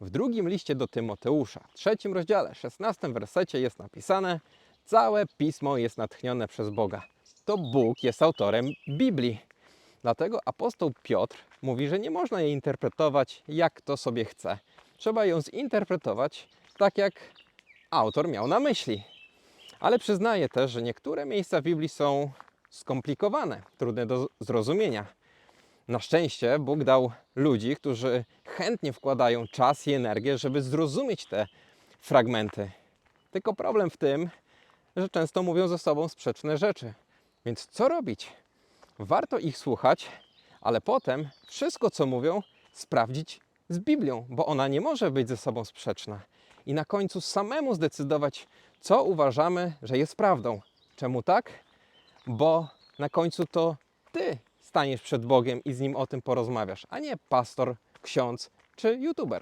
W drugim liście do Tymoteusza, trzecim rozdziale, 16 wersecie jest napisane: Całe pismo jest natchnione przez Boga. To Bóg jest autorem Biblii. Dlatego apostoł Piotr mówi, że nie można jej interpretować jak to sobie chce. Trzeba ją zinterpretować tak, jak autor miał na myśli. Ale przyznaję też, że niektóre miejsca w Biblii są skomplikowane, trudne do zrozumienia. Na szczęście Bóg dał ludzi, którzy chętnie wkładają czas i energię, żeby zrozumieć te fragmenty. Tylko problem w tym, że często mówią ze sobą sprzeczne rzeczy. Więc co robić? Warto ich słuchać, ale potem wszystko, co mówią, sprawdzić z Biblią, bo ona nie może być ze sobą sprzeczna. I na końcu samemu zdecydować, co uważamy, że jest prawdą. Czemu tak? Bo na końcu to ty staniesz przed Bogiem i z nim o tym porozmawiasz, a nie pastor, ksiądz czy youtuber.